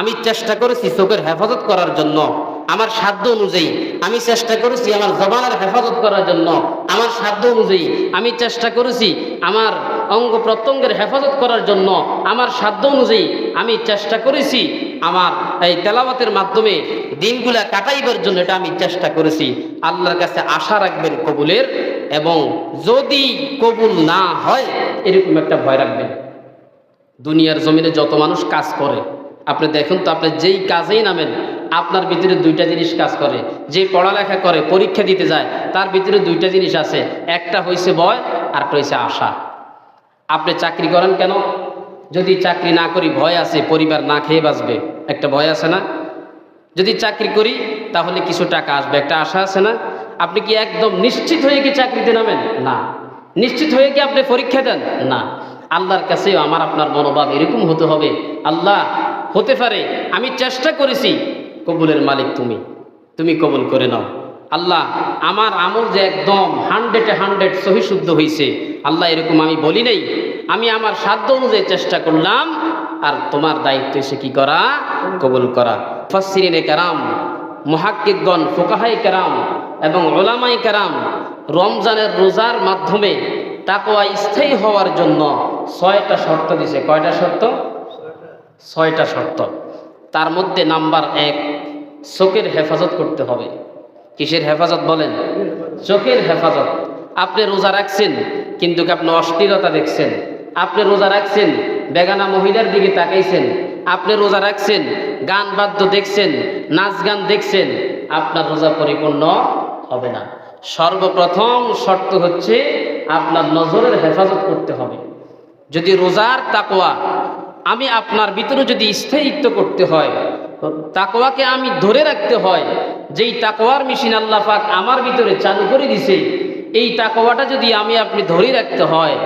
আমি চেষ্টা করেছি চোখের হেফাজত করার জন্য। আমার সাধ্য অনুযায়ী আমি চেষ্টা করেছি আমার জবানের হেফাজত করার জন্য। আমার সাধ্য অনুযায়ী আমি চেষ্টা করেছি আমার অঙ্গ প্রত্যঙ্গের হেফাজত করার জন্য। আমার সাধ্য অনুযায়ী আমি চেষ্টা করেছি আমার এই তেলাওয়াতের মাধ্যমে দিনগুলা কাটাইবার জন্য এটা আমি চেষ্টা করেছি। আল্লাহর কাছে আশা রাখবেন কবুলের এবং যদি কবুল না হয়, এরকম একটা ভয় রাখবেন। দুনিয়ার জমিনে যত মানুষ কাজ করে আপনি দেখুন তো, আপনি যেই কাজেই নামেন, আপনার ভিতরে দুইটা জিনিস কাজ করে। যে পড়ালেখা করে, পরীক্ষা দিতে যায়, তার ভিতরে দুইটা জিনিস আছে। একটা হয়েছে ভয় আর একটা হয়েছে আশা। আপনি চাকরি করেন কেন? যদি চাকরি না করি, ভয় আছে, পরিবার না খেয়ে বাঁচবে। একটা ভয় আছে না? যদি চাকরি করি, তাহলে কিছু টাকা আসবে। একটা আশা আছে না? আপনি কি একদম নিশ্চিত হয়ে কি চাকরিতে নামেন? না। নিশ্চিত হয়ে কি আপনি পরীক্ষা দেন? না। আল্লাহর কাছেও আমার, আপনার মনোভাব এরকম হতে হবে, আল্লাহ হতে পারে, আমি চেষ্টা করেছি। কবুলের মালিক তুমি তুমি কবুল করে নাও। আল্লাহ, আমার আমল যে একদম হান্ড্রেডে হান্ড্রেড সহি শুদ্ধ হয়েছে আল্লাহ এরকম আমি বলি নাই। আমি আমার সাধ্য অনুযায়ী চেষ্টা করলাম, আর তোমার দায়িত্ব এসে কি করা? কবুল করা। ফসিরিনে কারাম, মহাক্কিকগণ, ফোকাহাই কারাম এবং ওলামাই কারাম, রমজানের রোজার মাধ্যমে তাকোয়া স্থায়ী হওয়ার জন্য ছয়টা শর্ত দিছে। কয়টা শর্ত? ছয়টা শর্ত। তার মধ্যে নাম্বার এক, চোখের হেফাজত করতে হবে। কিসের হেফাজত বলেন? চোখের হেফাজত। আপনি রোজা রাখছেন, কিন্তু আপনি অশ্লীলতা দেখছেন? আপনি রোজা রাখছেন, বেগানা মহিলার দিকে তাকাইছেন। আপনি রোজা রাখছেন, গান বাদ্য দেখছেন, নাচ গান দেখছেন। আপনার রোজা পরিপূর্ণ হবে না। সর্বপ্রথম শর্ত হচ্ছে আপনার নজরের হেফাজত করতে হবে। যদি রোজার তাকোয়া আমি আপনার ভিতরে যদি স্থায়িত্ব করতে হয় তাকোয়াকে আমি ধরে রাখতে হয়, যেই তাকোয়ার মেশিন আল্লাহ পাক আমার ভিতরে চালু করে দিছে, এই তাকোয়াটা যদি আমি আপনি ধরে রাখতে হয়,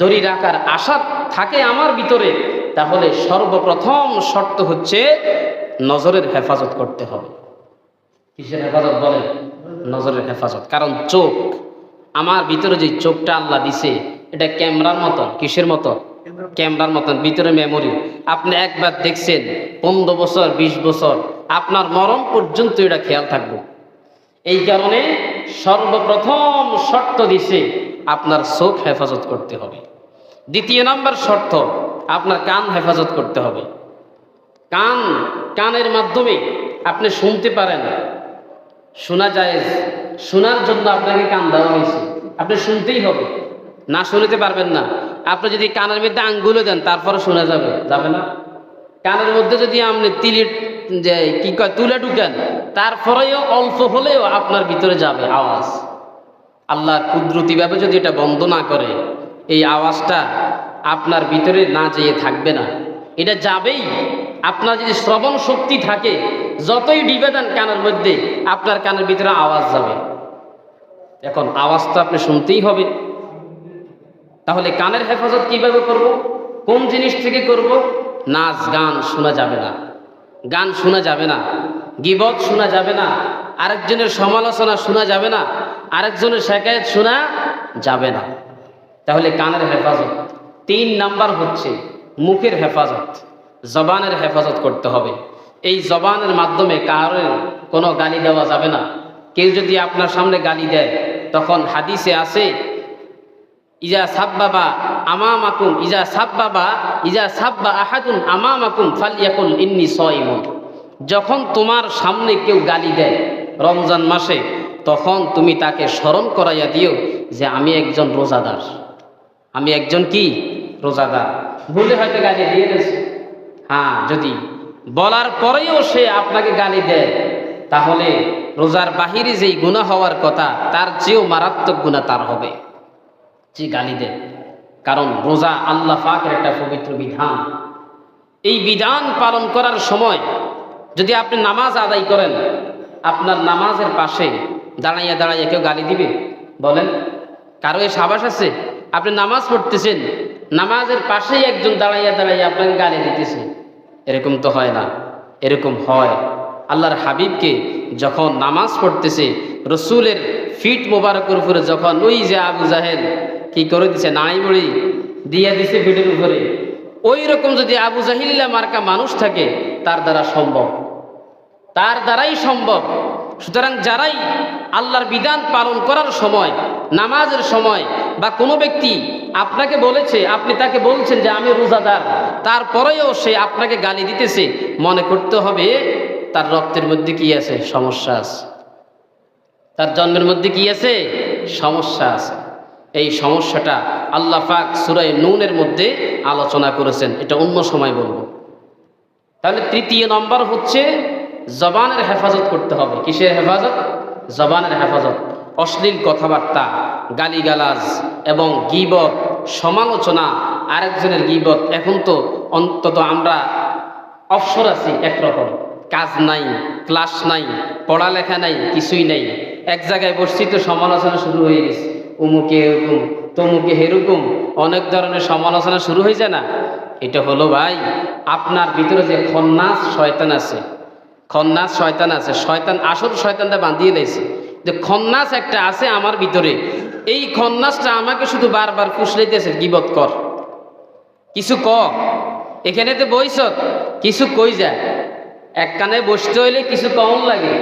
ধরে রাখার আশা থাকে আমার ভিতরে, তাহলে সর্বপ্রথম শর্ত হচ্ছে নজরের হেফাজত করতে হবে। কিসের হেফাজত বলেন? নজরের হেফাজত। কারণ চোখ, আমার ভিতরে যে চোখটা আল্লাহ দিছে, এটা ক্যামেরার মতো কিসের মতো ক্যামেরার মতন, ভিতরে মেমোরি আপনি একবার দেখছেন, পনেরো বছর, বিশ বছর, আপনার মরণ পর্যন্ত এটা খেয়াল থাকবে। এই কারণে সর্বপ্রথম শর্ত দিছে, আপনার চোখ হেফাজত করতে হবে। দ্বিতীয় নাম্বার শর্ত, আপনার কান হেফাজত করতে হবে। কান, কানের মাধ্যমে আপনি শুনতে পারেন। শোনা যায়, শোনার জন্য আপনাকে কান দেওয়া হয়েছে। আপনি শুনতেই হবে। না শুনতে পারবেন না। আপনি যদি কানের মধ্যে আঙ্গুলে দেন, তারপরে শোনা যাবে। যাবে না? কানের মধ্যে যদি আপনি তিলি যে কি কয়, তুলে ঢুকেন, তারপরেও অল্প হলেও আপনার ভিতরে যাবে আওয়াজ। আল্লাহ কুদরতিভাবে যদি এটা বন্ধ না করে, এই আওয়াজটা আপনার ভিতরে না যেয়ে থাকবে না। এটা যাবেই। আপনার যদি শ্রবণ শক্তি থাকে, যতই ডিবে দেন কানের মধ্যে, আপনার কানের ভিতরে আওয়াজ যাবে। এখন আওয়াজ তো আপনি শুনতেই হবে। তাহলে কানের হেফাজত কীভাবে করব? কোন জিনিস থেকে করব? নাচ, গান শোনা যাবে না। গান শোনা যাবে না। গিবত শোনা যাবে না। আরেকজনের সমালোচনা শোনা যাবে না। আরেকজনের শেখায়ত শোনা যাবে না। তাহলে কানের হেফাজত। তিন নাম্বার হচ্ছে মুখের হেফাজত। জবানের হেফাজত করতে হবে। এই জবানের মাধ্যমে কারোর কোনো গালি দেওয়া যাবে না। কেউ যদি আপনার সামনে গালি দেয়, তখন হাদিসে আছে ইজা সাব্বাবা আমামাকুম, ইজা সাব্বাবা, ইজা সাব্বা আহাদুন আমামাকুম ফালিয়াকুল ইন্নি সয়মুন। যখন তোমার সামনে কেউ গালি দেয় রমজান মাসে, তখন তুমি তাকে স্মরণ করাইয়া দিও যে আমি একজন রোজাদার। আমি একজন কি? রোজাদার। ভুলে হয়তো গালি দিয়ে দিয়েছে। হ্যাঁ যদি বলার পরেও সে আপনাকে গালি দেয়, তাহলে রোজার বাহিরে যেই গুণা হওয়ার কথা, তার চেয়েও মারাত্মক গুণা তার হবে। যে গালি দেয় কারণ রোজা আল্লাহ পাকের একটা পবিত্র বিধান। এই বিধান পালন করার সময় যদি আপনি নামাজ আদায় করেন, আপনার নামাজের পাশে দাঁড়াইয়া দাঁড়াইয়া কেউ গালি দিবে? বলেন, কারও এ সাবাস আছে? আপনি নামাজ পড়তেছেন, নামাজের পাশেই একজন দাঁড়াইয়া দাঁড়াইয়া আপনাকে গালি দিতেছে। এরকম তো হয় না। এরকম হয়। আল্লাহর হাবিবকে যখন নামাজ পড়তেছে, রসুলের ফিট মোবারকের উপরে যখন ওই যে আবু জাহেদ কি করে দিছে? নাই বড়ি দিয়ে দিছে ফিটের উপরে। ওই রকম যদি আবু জাহিল্লা মার্কা মানুষ থাকে, তার দ্বারা সম্ভব। তার দ্বারাই সম্ভব। সুতরাং যারাই আল্লাহর বিধান পালন করার সময়, নামাজের সময়, বা কোনো ব্যক্তি আপনাকে বলেছে, আপনি তাকে বলছেন যে আমি রোজাদার, তারপরেও সে আপনাকে গালি দিতেছে, মনে করতে হবে তার রক্তের মধ্যে কি আছে? সমস্যা আছে। তার জন্মের মধ্যে কি আছে? সমস্যা আছে। এই সমস্যাটা আল্লাহ পাক সুরাই নুনের মধ্যে আলোচনা করেছেন, এটা অন্য সময় বলব। তাহলে তৃতীয় নম্বর হচ্ছে জবানের হেফাজত করতে হবে। কিসের হেফাজত? জবানের হেফাজত। অশ্লীল কথাবার্তা, গালিগালাজ এবং গিবত, সমালোচনা, আরেকজনের গিবত, এখন তো অন্তত আমরা অবসর আছি একরকম। কাজ নাই, ক্লাস নাই, পড়ালেখা নাই, কিছুই নাই। এক জায়গায় বসছি তো সমালোচনা শুরু হয়ে গেছে। উমুকে এরকম তমুকে হেরকম অনেক ধরনের সমালোচনা শুরু হয়ে যায় না? এটা হলো ভাই, আপনার ভিতরে যে খন্নাস শয়তান আছে, খন্নাস শয়তান আছে, শয়তান, আসল শয়তানটা বাঁধিয়ে দিয়েছে। যে খন্নাস একটা আছে আমার ভিতরে, এই খন্নাসটা আমাকে শুধু বারবার ফুসলাইতেছে, গিবত কর। কিছু ক, এখানে তো বইস কিছু কই যায়? এক কানে বসতে হইলে কিছু কম লাগে।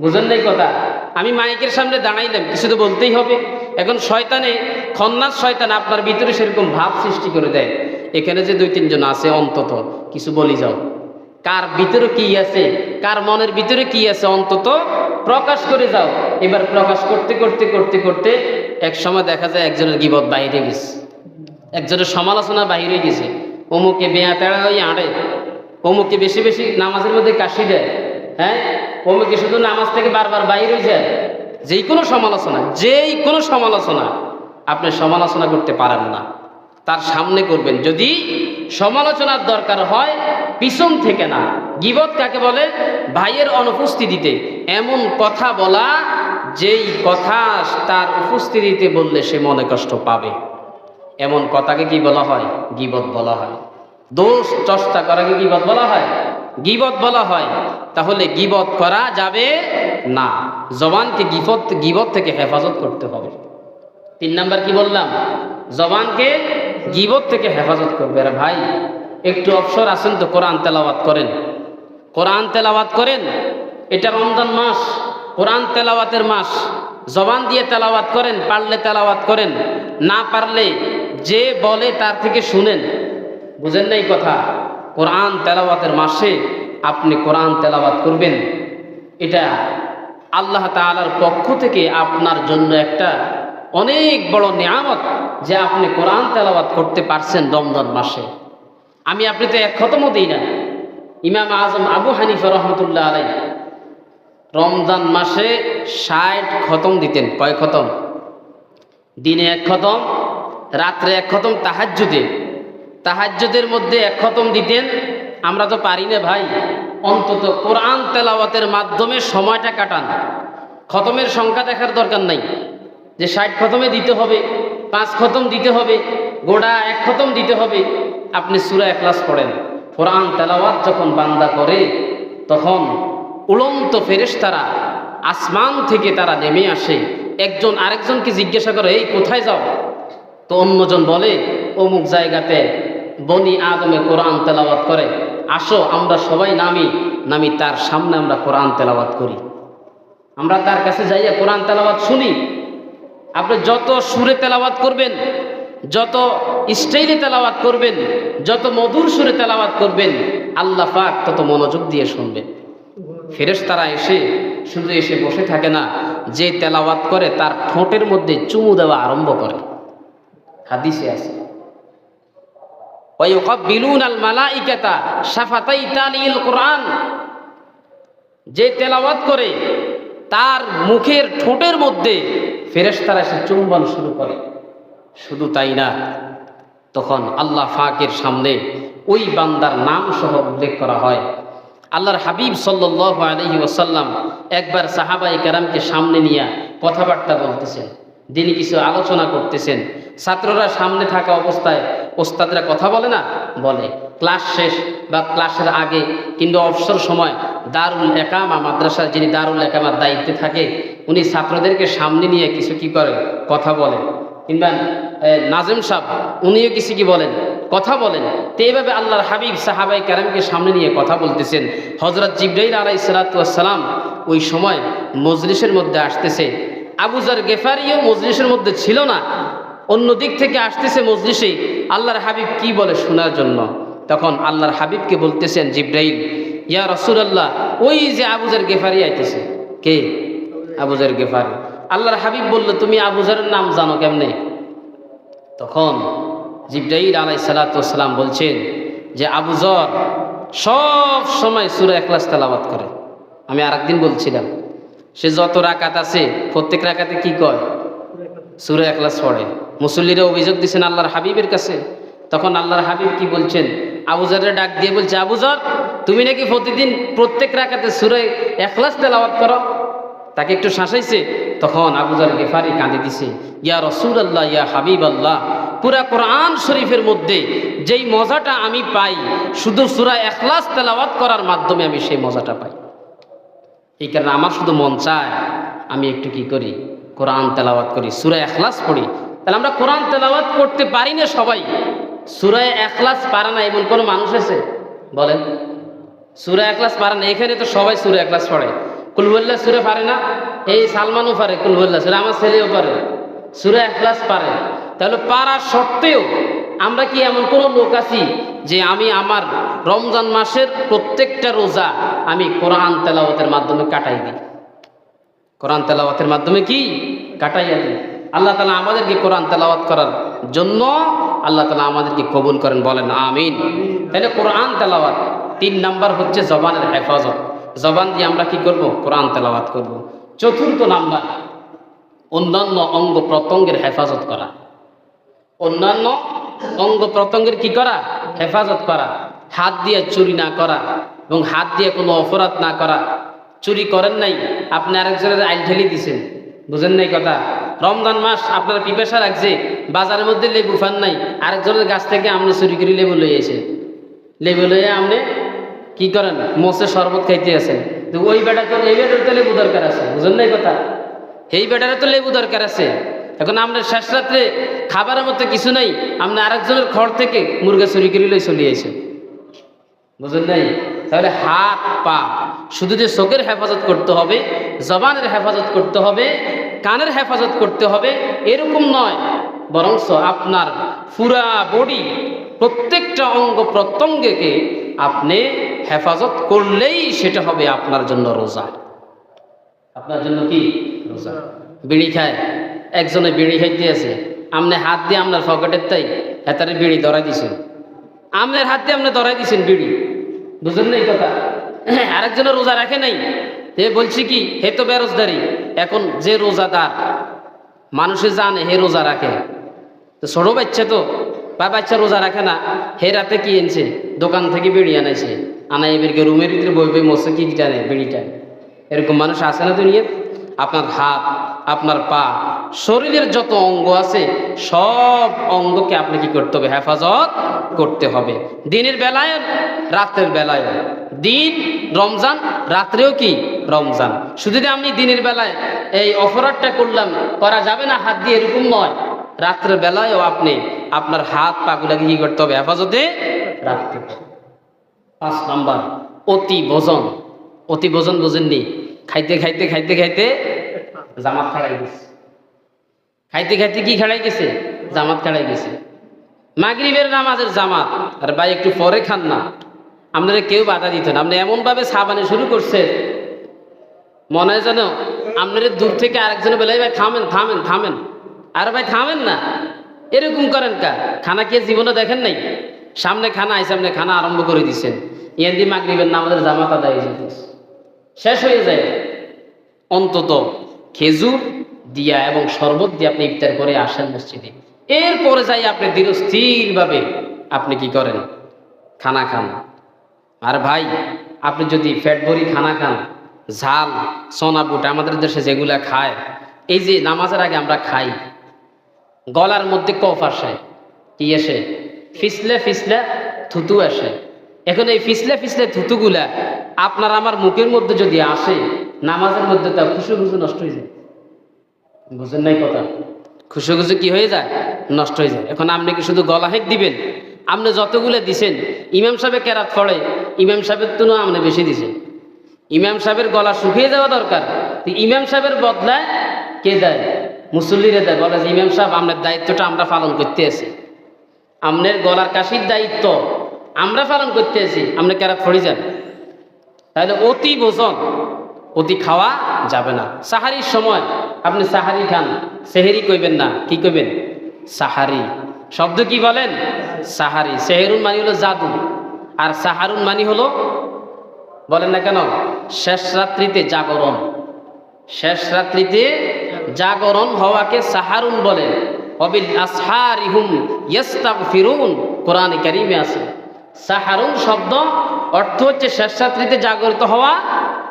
বুঝেন নাই কথা? আমি মাইকের সামনে দাঁড়াইলাম, কিছু তো বলতেই হবে। এখন শয়তানে, খন্নাস শয়তান আপনার ভিতরে সেরকম ভাব সৃষ্টি করে দেয়। এখানে যে দুই তিনজন আছে, অন্তত কিছু বলি যাও। কার ভিতরে কি আছে, কার মনের ভিতরে কি আছে, অন্তত প্রকাশ করে যাও। এবার প্রকাশ করতে করতে করতে করতে এক সময় দেখা যায় একজনের গিবত বাইরে গেছে। একজনের সমালোচনা বাইরে গেছে। অমুকে বেয়া তেড়া হয়ে আড়ে। অমুকে বেশি বেশি নামাজের মধ্যে কাশি দেয়। হ্যাঁ? অমুকে শুধু নামাজ থেকে বারবার বাইরে যায় যেই কোনো সমালোচনা, যেই কোনো সমালোচনা আপনি সমালোচনা করতে পারেন না। তার সামনে করবেন। যদি সমালোচনার দরকার হয়, পিছন থেকে না। গিবত কাকে বলে? ভাইয়ের অনুপস্থিতিতে। এমন কথা বলা, যেই কথা তার উপস্থিতিতে বললে সে মনে কষ্ট পাবে। এমন কথাকে কি বলা হয়? গিবত বলা হয়। দোষ, চষ্টা করাকে গিবত বলা হয়? গিবত বলা হয়, তাহলে গিবত করা যাবে না। জবানকে গিবত গিবত থেকে হেফাজত করতে হবে। তিন নাম্বার কি বললাম? জবানকে গিবত থেকে হেফাজত করবে। আরে ভাই, একটু অবসর আছেন তো, কোরআন তেলাওয়াত করেন। কোরআন তেলাওয়াত করেন, এটা রমজান মাস, কোরআন তেলাওয়াতের মাস। জবান দিয়ে তেলাওয়াত করেন, পারলে তেলাওয়াত করেন, না পারলে যে বলে তার থেকে শুনেন। বুঝেন নাই কথা? কোরআন তেলাওয়াতের মাসে আপনি কোরআন তেলাওয়াত করবেন। এটা আল্লাহ তাআলার পক্ষ থেকে আপনার জন্য একটা অনেক বড় নিয়ামত যে আপনি কোরআন তেলাওয়াত করতে পারছেন রমজান মাসে। আমি আপনি তো এক খতমও দিই না। ইমাম আজম আবু হানিফা রহমতুল্লাহ আলাই রমজান মাসে ষাট খতম দিতেন। কয় খতম? দিনে এক খতম, রাত্রে এক খতম, তাহাজ্জুদে। তাহাজ্জুদের মধ্যে এক খতম দিতেন। আমরা তো পারি না ভাই। অন্তত কোরআন তেলাওয়াতের মাধ্যমে সময়টা কাটান। খতমের সংখ্যা দেখার দরকার নাই। যে ষাট খতমে দিতে হবে, পাঁচ খতম দিতে হবে গোড়া এক খতম দিতে হবে, আপনি সুরা এখলাস পড়েন। কোরআন তেলাওয়াত যখন বান্দা করে, তখন উলন্ত ফেরেশতারা আসমান থেকে তারা নেমে আসে। একজন আরেকজনকে জিজ্ঞাসা করে, এই কোথায় যাও? তো অন্যজন বলে, অমুক জায়গাতে বনি আদমে কোরআন তেলাওয়াত করে। আসো, আমরা সবাই নামি নামি তার সামনে আমরা কোরআন তেলাওয়াত করি। আমরা তার কাছে যাইয়া কোরআন তেলাওয়াত শুনি। আপনি যত সুরে তেলাওয়াত করবেন, যত স্টাইলে তেলাওয়াত করবেন, যত মধুর সুরে তেলাওয়াত করবেন, আল্লাহ পাক তত মনোযোগ দিয়ে শুনবেন। ফেরেশ তারা এসে শুধু এসে বসে থাকে না, যে তেলাওয়াত করে তার ঠোঁটের মধ্যে চুমু দেওয়া আরম্ভ করে। হাদিসে আছে। যে তেলাওয়াত করে, তার মুখের ঠোঁটের মধ্যে ফেরেশতারা এসে চুম্বন শুরু করে। শুধু তাই না, তখন আল্লাহ ফাকের সামনে ওই বান্দার নাম সহ উল্লেখ করা হয়। আল্লাহর হাবিব ওসাল্লাম একবার সাহাবাই কারামকে সামনে নিয়ে কথাবার্তা বলতেছেন। তিনি কিছু আলোচনা করতেছেন। ছাত্ররা সামনে থাকা অবস্থায় ওস্তাদরা কথা বলে না? বলে, ক্লাস শেষ বা ক্লাসের আগে কিন্তু অবসর সময় দারুল একামা মাদ্রাসার যিনি দারুল একামার দায়িত্বে থাকে, উনি ছাত্রদেরকে সামনে নিয়ে কিছু কি করে? কথা বলে কিংবা নাজেম সাহ উনিও কিছু কি বলেন? কথা বলেন। তো এইভাবে আল্লাহর হাবিব সাহাবাই কারামকে সামনে নিয়ে কথা বলতেছেন। হজরত জিব্রাইল আলাই সালাতাম ওই সময় মজলিসের মধ্যে আসতেছে। আবুজার গেফারিও মজলিসের মধ্যে ছিল না। অন্য দিক থেকে আসতেছে মজলিসে আল্লাহর হাবিব কি বলে শোনার জন্য? তখন আল্লাহর হাবিবকে বলতেছেন জিব্রাইল, ইয়া রসুলাল্লাহ, ওই যে আবুজার গেফারি আইতেছে। কে? আবুজার গেফারি। আল্লাহর হাবিব বলল, তুমি আবুজারের নাম জানো কেমনে? তখন জিব্রাইল আলাই সালাতাম বলছেন যে, আবুজর সব সময় সুরা একলাস তেলাবাত করে। আমি আরেকদিন বলছিলাম, সে যত রাকাত আছে, প্রত্যেক রাকাতে কি কয়? সুরা একলাস পড়ে। মুসল্লিরা অভিযোগ দিচ্ছেন আল্লাহর হাবিবের কাছে। তখন আল্লাহর হাবিব কি বলছেন? আবুজারের ডাক দিয়ে বলছে আবুজর তুমি নাকি প্রতিদিন প্রত্যেক রাকাতে সুরে একলাস তেলাওয়াত করো? তাকে একটু শাসাইছে। তখন আবুজার গেফারি কাঁদে দিছে, ইয়া রসুল আল্লাহ ইয়া হাবিব আল্লাহ পুরা কোরআন শরীফের মধ্যে যেই মজাটা আমি পাই, শুধু সুরা এখলাস তেলাওয়াত করার মাধ্যমে আমি সেই মজাটা পাই। এই কারণে আমার শুধু মন চায়, আমি একটু কি করি? কোরআন তেলাওয়াত করি, সুরা এখলাস পড়ি। তাহলে আমরা কোরআন তেলাওয়াত করতে পারি না সবাই? সুরায় এখলাস পারে না এমন কোনো মানুষ আছে? বলেন। সুরা একলাস পারে না, এখানে তো সবাই সুরা একলাস পড়ে। কুলবল্লা সুরে পারে না? এই সালমানও পারে কুলবল্লা সুরে, আমার ছেলেও পারে। সুরা একলাস পারে। তাহলে পারার সত্ত্বেও আমরা কি এমন কোনো লোক আছি যে আমি আমার রমজান মাসের প্রত্যেকটা রোজা আমি কোরআন তেলাওয়াতের মাধ্যমে কাটাই দিই? কোরআন তেলাওয়াতের মাধ্যমে কি? কাটাইয়া দিই আল্লাহ তালা আমাদেরকে কোরআন তেলাওয়াত করার জন্য আল্লাহ তালা আমাদেরকে কবুল করেন, বলেন, আমিন। তাহলে কোরআন তেলাওয়াত তিন নাম্বার হচ্ছে জবানের হেফাজত। জবান দিয়ে আমরা কি করব? কোরআন তেলাওয়াত করব। চতুর্থ নাম্বার, অন্যান্য অঙ্গ প্রত্যঙ্গের হেফাজত করা। অন্যান্য অঙ্গ প্রত্যঙ্গের কি করা? হেফাজত করা। হাত দিয়ে চুরি না করা এবং হাত দিয়ে কোনো অপরাধ না করা। চুরি করেন নাই, আপনি আরেকজনের আইল ঠেলি দিছেন। বুঝেন নাই কথা? রমজান মাস আপনার পিপাসা রাখছে বাজারের মধ্যে লেবু ফান নাই, আরেকজনের গাছ থেকে আপনি চুরি করে লেবু লই এসে লেবু লইয়ে আপনি কি করেন? মোসে শরবত খাইতে আছেন তো ওই বেটা তো, এই বেটার তো লেবু দরকার আছে, বুঝেন নাই কথা? এই বেটারে তো লেবু দরকার আছে। এখন আমরা শেষ রাত্রে খাবারের মধ্যে কিছু নাই আপনি আরেকজনের খড় থেকে মুরগা চুরি করে লই চলে আইসেন বুঝলেন নাই? তাহলে হাত, পা, শুধু যে চোখের হেফাজত করতে হবে, জবানের হেফাজত করতে হবে, কানের হেফাজত করতে হবে, এরকম নয়। বরঞ্চ আপনার পুরা বডি, প্রত্যেকটা অঙ্গ প্রত্যঙ্গকে আপনি হেফাজত করলেই সেটা হবে আপনার জন্য রোজা। আপনার জন্য কি? রোজা। বিড়ি খায়। একজনে বিড়ি খাইতে আছে। আপনি হাত দিয়ে আপনার পকেটের তাই, হেতারে বিড়ি ধরাই দিছেন। আপনার হাত দিয়ে আপনি ধরাই দিছেন বিড়ি। না এই কথা। আরেকজনের রোজা রাখে নাই। হে বলছি কি, হে তো বেরোজদারি, এখন যে রোজাদার, মানুষে জানে হে রোজা রাখে। তো ছোট বাচ্চা তো, বা বাচ্চা রোজা রাখে না, হে রাতে কি এনেছে? দোকান থেকে বেড়ি আনাইছে। আনাই এবারকে রুমের ভিতরে বই বই মশে কি জানে বিড়ি টানে এরকম মানুষ আছে না দুনিয়া আপনার হাত আপনার পা, শরীরের যত অঙ্গ আছে, সব অঙ্গকে আপনি কি করতে হবে? হেফাজত করতে হবে। দিনের বেলায় রাত্রের বেলায়। দিন, রমজান, রাত্রেও কি? রমজান। শুধু যে আমি দিনের বেলায় এই অপরাধটা করলাম, করা যাবে না? হাত দিয়ে এরকম নয়। রাত্রের বেলায়ও আপনি আপনার হাত পাগুলাকে কি করতে হবে? হেফাজতে রাখতে হবে। পাঁচ নাম্বার, অতি ভোজন অতি ভোজন বোঝেননি। খাইতে খাইতে খাইতে খাইতে জামাত খাড়াই গেছে। খাইতে খাইতে কি খাড়াই গেছে? জামাত খাড়াই গেছে। মাগরিবের নামাজের জামাত। আর ভাই, একটু পরে খান না। আপনারা কেউ বাধা দিতেন আপনি এমনভাবে সাবানে শুরু করছে, মনে হয় যেন আপনারা দূর থেকে আরেকজনে বলে ভাই, থামেন থামেন থামেন। আর ভাই, থামেন না। এরকম করেন কা খানা কে জীবনে দেখেন নাই? সামনে খানা আইসে আপনি খানা আরম্ভ করে দিচ্ছেন ইয়ান্দি মাগরিবের নামাজের জামাত আদায় শেষ হয়ে যায়। অন্তত খেজুর দিয়া এবং শরবত দিয়ে আপনি ইফতার করে আসেন মসজিদে। এরপরে যাই আপনি ধীরস্থিরভাবে আপনি কি করেন? খানা খান। আর ভাই, আপনি যদি ফ্যাট ভরি খানা খান, ঝাল, সোনা বুট, আমাদের দেশে যেগুলা খায়, এই যে নামাজের আগে আমরা খাই, গলার মধ্যে কফ আসে, কি আসে? ফিসলে ফিসলে থুতু আসে। এখন এই ফিসলে ফিসলে থুতুগুলা আপনার আমার মুখের মধ্যে যদি আসে নামাজের মধ্যে তা খুশু খুশু নষ্ট হয়ে যায়। বুঝেন নাই কথা? খুশি খুশি কি হয়ে যায়? নষ্ট হয়ে যায়। এখন আপনি কি শুধু গলা হেক দিবেন? আপনি যতগুলো দিছেন, ইমাম সাহেব কেরাত পড়ে ইমাম সাহেবের তুলনা আপনি বেশি দিছেন। ইমাম সাহেবের গলা শুকিয়ে যাওয়া দরকার। ইমাম সাহেবের বদলায় কে দেয়? মুসল্লিরে দেয়। বলে যে, ইমাম সাহেব, আপনার দায়িত্বটা আমরা পালন করতে আছি। আপনার গলার কাশির দায়িত্ব আমরা পালন করতে আছি। আপনি কেরাত পড়ে যান। তাহলে অতি ভোজন। অতি খাওয়া যাবে না। সাহারির সময় আপনি সাহারি খান। সেহেরি কইবেন না। কি কইবেন? সাহারি। শব্দ কি বলেন? সাহারি। সেহেরুন মানি হলো জাদু। আর সাহারুন মানি হলো, বলেন না কেন? শেষ রাত্রিতে জাগরণ। শেষ রাত্রিতে জাগরণ হওয়াকে সাহারুন বলে। অবিল আসহারিহুম ইস্তাগফিরুন কোরআনে কারিমে আছে। সাহারুন শব্দ অর্থ হচ্ছে শেষ রাত্রিতে জাগরিত হওয়া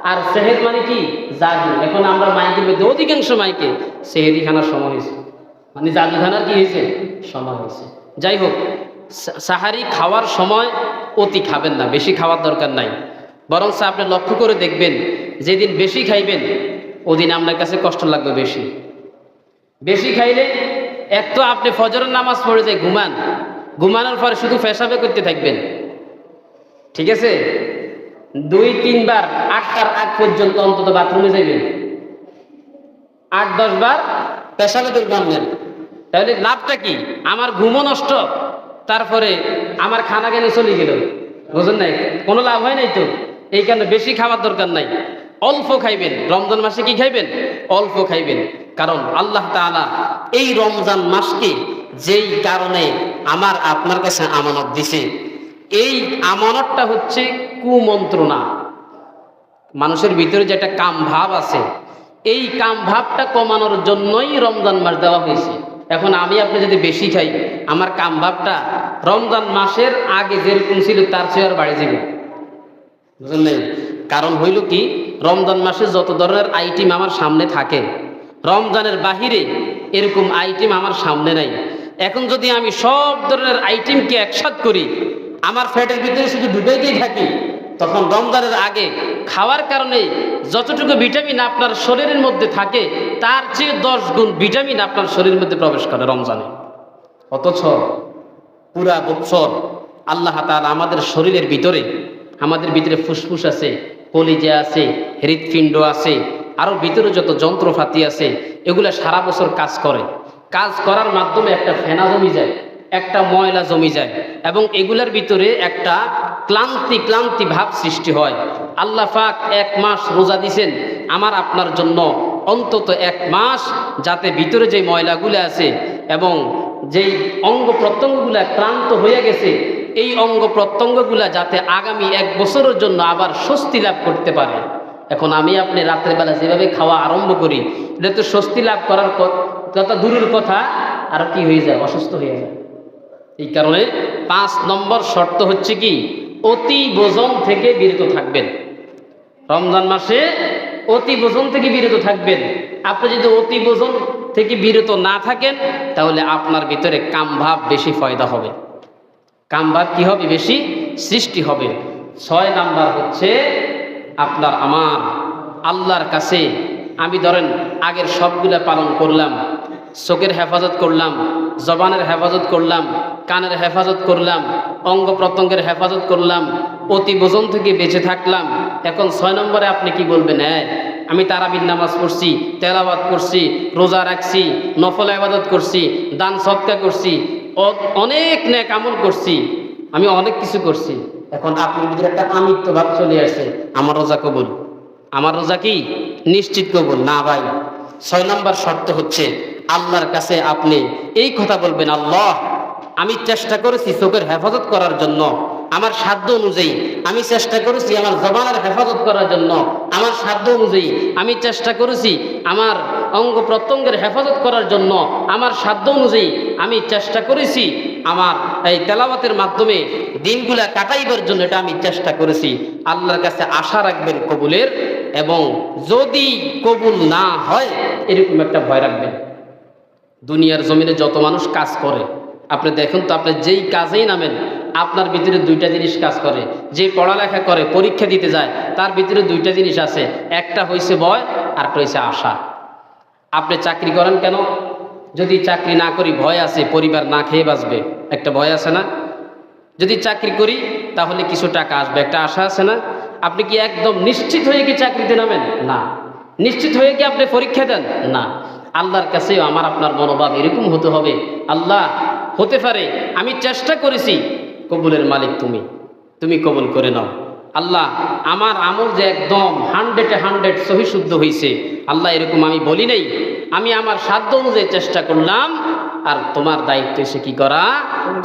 আর সেহের মানে কি? জাদু। এখন আমরা মাইকের মধ্যে অধিকাংশ মাইকে। সেহেরি খানার সময় হয়েছে। মানে জাদু খানার কি হয়েছে? সময় হয়েছে। যাই হোক সাহারি খাওয়ার সময় অতি খাবেন না, বেশি খাওয়ার দরকার নাই। বরং আপনি লক্ষ্য করে দেখবেন, যেদিন বেশি খাইবেন, ওদিন আপনার কাছে কষ্ট লাগবে বেশি। বেশি খাইলে এক তো আপনি ফজরের নামাজ পড়ে যায় ঘুমান, ঘুমানোর পরে শুধু পেশাবে করতে থাকবেন। ঠিক আছে? দুই, তিনবার, আটটার আগ পর্যন্ত অন্তত বাথরুমে যাবেন আট দশ বার পেশাবে দুর্গন্ধেন তাহলে লাভটা কি? আমার ঘুমও নষ্ট, তারপরে আমার খানা কেন চলে গেল। বুঝলেন নাই? কোনো লাভ হয় নাই তো? এই কারণে বেশি খাওয়ার দরকার নাই। অল্প খাইবেন। রমজান মাসে কি খাইবেন? অল্প খাইবেন। কারণ আল্লাহ তাআলা এই রমজান মাসকে যেই কারণে আমার আপনার কাছে আমানত দিছে এই আমানতটা হচ্ছে কুমন্ত্রণা। মানুষের ভিতরে যে একটা কাম ভাব আছে, এই কাম ভাবটা কমানোর জন্যই রমজান মাস দেওয়া হয়েছে। এখন আমি আপনি যদি বেশি খাই, আমার কাম ভাবটা রমজান মাসের আগে যেরকম ছিল, তার চেয়ে আর বাড়ে যাবে। বুঝলেন কারণ হইল কি, রমজান মাসে যত ধরনের আইটেম আমার সামনে থাকে, রমজানের বাহিরে এরকম আইটেম আমার সামনে নাই। এখন যদি আমি সব ধরনের আইটেমকে একসাথ করি আমার ফ্যাটের ভিতরে শুধু ডুবে ডুবেতেই থাকি। তখন রমজানের আগে খাওয়ার কারণে যতটুকু ভিটামিন আপনার শরীরের মধ্যে থাকে, তার চেয়ে দশ গুণ ভিটামিন আপনার শরীরের মধ্যে প্রবেশ করে রমজানে। অথচ পুরা বছর আল্লাহ তাআলা আমাদের শরীরের ভিতরে, আমাদের ভিতরে ফুসফুস আছে, কলিজা আছে, হৃৎপিণ্ড আছে আরও ভিতরে যত যন্ত্রপাতি আছে, এগুলো সারা বছর কাজ করে। কাজ করার মাধ্যমে একটা ফেনা জমি যায়। একটা ময়লা জমি যায় এবং এগুলার ভিতরে একটা ক্লান্তি ক্লান্তি ভাব সৃষ্টি হয়। আল্লাহ পাক এক মাস রোজা দিছেন, আমার আপনার জন্য অন্তত এক মাস যাতে ভিতরে যে ময়লাগুলো আছে এবং যেই অঙ্গ প্রত্যঙ্গগুলা ক্লান্ত হয়ে গেছে, এই অঙ্গ প্রত্যঙ্গগুলা যাতে আগামী এক বছরের জন্য আবার স্বস্তি লাভ করতে পারে। এখন আমি আপনি রাত্রেবেলা যেভাবে খাওয়া আরম্ভ করি, এটা তো স্বস্তি লাভ করার কথা দূরের কথা, আর কি হয়ে যায়? অসুস্থ হয়ে যায়। এই কারণে পাঁচ নম্বর শর্ত হচ্ছে কি? অতি ভোজন থেকে বিরত থাকবেন। রমজান মাসে অতি ভোজন থেকে বিরত থাকবেন। আপনি যদি অতি ভোজন থেকে বিরত না থাকেন, তাহলে আপনার ভিতরে কামভাব বেশি ফয়দা হবে। কামভাব কি হবে? বেশি সৃষ্টি হবে। ছয় নাম্বার হচ্ছে আপনার আমার আল্লাহর কাছে আমি ধরেন আগের সবগুলা পালন করলাম, চোখের হেফাজত করলাম, জবানের হেফাজত করলাম কানের হেফাজত করলাম, অঙ্গ প্রত্যঙ্গের হেফাজত করলাম, অতি বোজন থেকে বেঁচে থাকলাম। এখন ছয় নম্বরে আপনি কি বলবেন? হ্যাঁ আমি তারাবির নামাজ পড়ছি তেলাবাদ করছি, রোজা রাখছি, নফল আবাদত করছি, দান সৎকা করছি অনেক ন্যাক আমল করছি, আমি অনেক কিছু করছি। এখন ভিতরে একটা আমিত্ব ভাব চলে আসে, আমার রোজা কবুল। আমার রোজা কি? নিশ্চিত কবুল। না ভাই, ছয় নম্বর শর্ত হচ্ছে, আল্লাহর কাছে আপনি এই কথা বলবেন, আল্লাহ আমি চেষ্টা করেছি চোখের হেফাজত করার জন্য। আমার সাধ্য অনুযায়ী আমি চেষ্টা করেছি আমার জবানের হেফাজত করার জন্য। আমার সাধ্য অনুযায়ী আমি চেষ্টা করেছি আমার অঙ্গ প্রত্যঙ্গের হেফাজত করার জন্য। আমার সাধ্য অনুযায়ী আমি চেষ্টা করেছি আমার এই তেলাওয়াতের মাধ্যমে দিনগুলা কাটাইবার জন্য এটা আমি চেষ্টা করেছি। আল্লাহর কাছে আশা রাখবেন কবুলের এবং যদি কবুল না হয়, এরকম একটা ভয় রাখবেন। দুনিয়ার জমিনে যত মানুষ কাজ করে আপনি দেখুন তো, আপনি যেই কাজেই নামেন, আপনার ভিতরে দুইটা জিনিস কাজ করে। যে পড়ালেখা করে, পরীক্ষা দিতে যায়, তার ভিতরে দুইটা জিনিস আছে। একটা হয়েছে ভয় আর একটা হয়েছে আশা। আপনি চাকরি করেন কেন? যদি চাকরি না করি, ভয় আছে, পরিবার না খেয়ে বাঁচবে। একটা ভয় আছে না? যদি চাকরি করি, তাহলে কিছু টাকা আসবে, একটা আশা আছে না? আপনি কি একদম নিশ্চিত হয়ে কি চাকরিতে নামেন? না। নিশ্চিত হয়ে কি আপনি পরীক্ষা দেন? না। আল্লাহর কাছেও আমার, আপনার মনোভাব এরকম হতে হবে, আল্লাহ হতে পারে, আমি চেষ্টা করেছি। কবুলের মালিক তুমি তুমি কবুল করে নাও। আল্লাহ, আমার আমল যে একদম হান্ড্রেডে হান্ড্রেড সহি শুদ্ধ হয়েছে আল্লাহ এরকম আমি বলি নাই। আমি আমার সাধ্য অনুযায়ী চেষ্টা করলাম, আর তোমার দায়িত্ব এসে কি করা?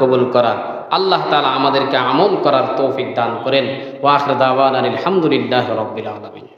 কবুল করা। আল্লাহ তালা আমাদেরকে আমল করার তৌফিক দান করেন। ওয়াখর দাওয়ান আলহামদুলিল্লাহ রবিল আলমিন।